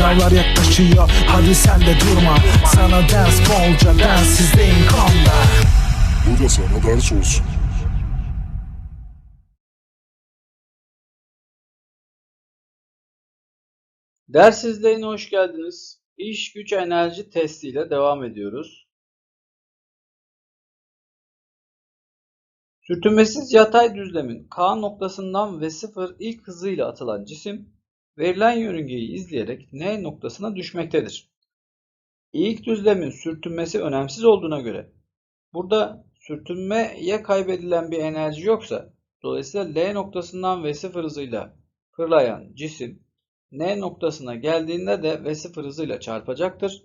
Sınavlar yaklaşıyor hadi sen de durma Sana ders bolca densizliğin konda Bu da sana ders olsun. Ders izleyine hoş geldiniz. İş güç enerji testiyle devam ediyoruz. Sürtünmesiz yatay düzlemin K noktasından ve 0 ilk hızıyla atılan cisim verilen yörüngeyi izleyerek N noktasına düşmektedir. İlk düzlemin sürtünmesi önemsiz olduğuna göre burada sürtünmeye kaybedilen bir enerji yoksa dolayısıyla L noktasından ve 0 hızıyla fırlayan cisim N noktasına geldiğinde de V0 hızıyla çarpacaktır.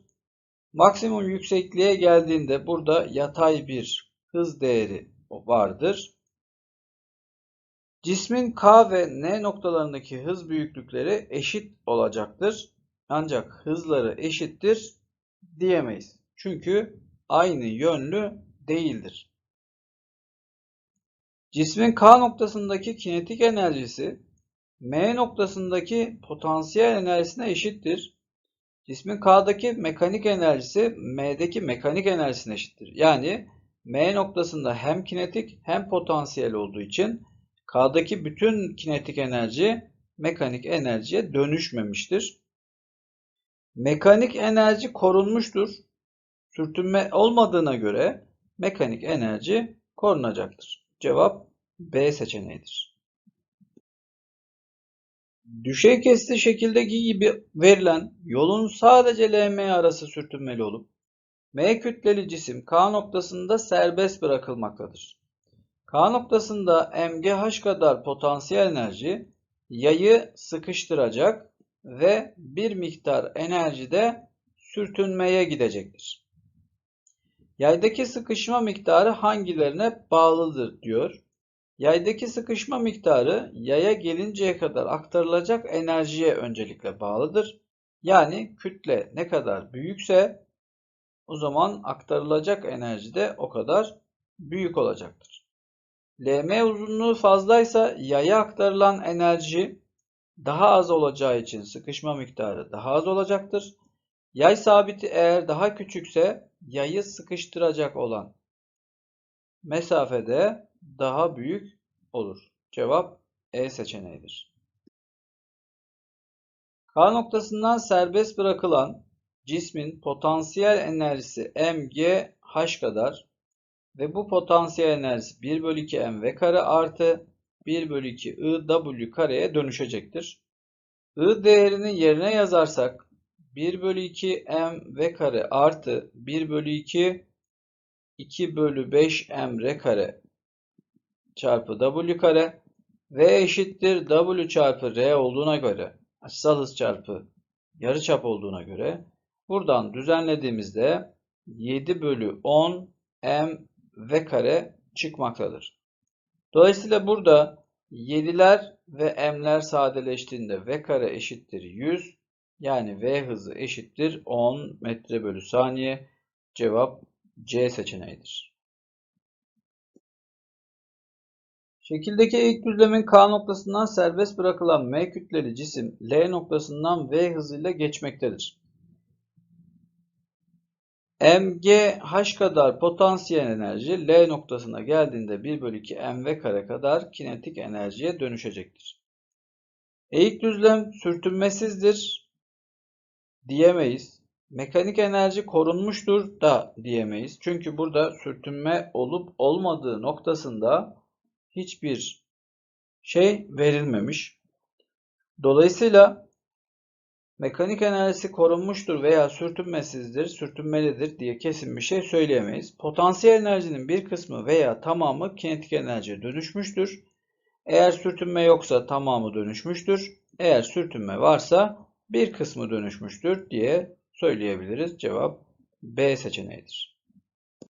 Maksimum yüksekliğe geldiğinde burada yatay bir hız değeri vardır. Cismin K ve N noktalarındaki hız büyüklükleri eşit olacaktır. Ancak hızları eşittir diyemeyiz. Çünkü aynı yönlü değildir. Cismin K noktasındaki kinetik enerjisi M noktasındaki potansiyel enerjisine eşittir. Cismin K'daki mekanik enerjisi M'deki mekanik enerjisine eşittir. Yani M noktasında hem kinetik hem potansiyel olduğu için K'daki bütün kinetik enerji mekanik enerjiye dönüşmemiştir. Mekanik enerji korunmuştur. Sürtünme olmadığına göre mekanik enerji korunacaktır. Cevap B seçeneğidir. Düşey kesti şekildeki gibi verilen yolun sadece LM arası sürtünmeli olup M kütleli cisim K noktasında serbest bırakılmaktadır. K noktasında MGH kadar potansiyel enerji yayı sıkıştıracak ve bir miktar enerji de sürtünmeye gidecektir. Yaydaki sıkışma miktarı hangilerine bağlıdır diyor. Yaydaki sıkışma miktarı yaya gelinceye kadar aktarılacak enerjiye öncelikle bağlıdır. Yani kütle ne kadar büyükse o zaman aktarılacak enerji de o kadar büyük olacaktır. LM uzunluğu fazlaysa yaya aktarılan enerji daha az olacağı için sıkışma miktarı daha az olacaktır. Yay sabiti eğer daha küçükse yayı sıkıştıracak olan mesafede daha büyük olur. Cevap E seçeneğidir. K noktasından serbest bırakılan cismin potansiyel enerjisi mgh kadar ve bu potansiyel enerjisi 1 bölü 2 mv kare artı 1 bölü 2 iw kareye dönüşecektir. I değerini yerine yazarsak 1 bölü 2 mv kare artı 1 bölü 2 2 bölü 5 m r kare çarpı w kare v eşittir w çarpı r olduğuna göre açısal hız çarpı yarıçap olduğuna göre buradan düzenlediğimizde 7 bölü 10 m v kare çıkmaktadır. Dolayısıyla burada 7'ler ve m'ler sadeleştiğinde v kare eşittir 100 yani v hızı eşittir 10 metre bölü saniye. Cevap C seçeneğidir. Şekildeki ilk düzlemin K noktasından serbest bırakılan M kütleli cisim L noktasından V hızıyla geçmektedir. MGH kadar potansiyel enerji L noktasına geldiğinde 1 bölü 2 mv kare kadar kinetik enerjiye dönüşecektir. Eğik düzlem sürtünmesizdir diyemeyiz. Mekanik enerji korunmuştur da diyemeyiz. Çünkü burada sürtünme olup olmadığı noktasında hiçbir şey verilmemiş. Dolayısıyla mekanik enerjisi korunmuştur veya sürtünmesizdir, sürtünmelidir diye kesin bir şey söyleyemeyiz. Potansiyel enerjinin bir kısmı veya tamamı kinetik enerjiye dönüşmüştür. Eğer sürtünme yoksa tamamı dönüşmüştür. Eğer sürtünme varsa bir kısmı dönüşmüştür diye söyleyebiliriz. Cevap B seçeneğidir.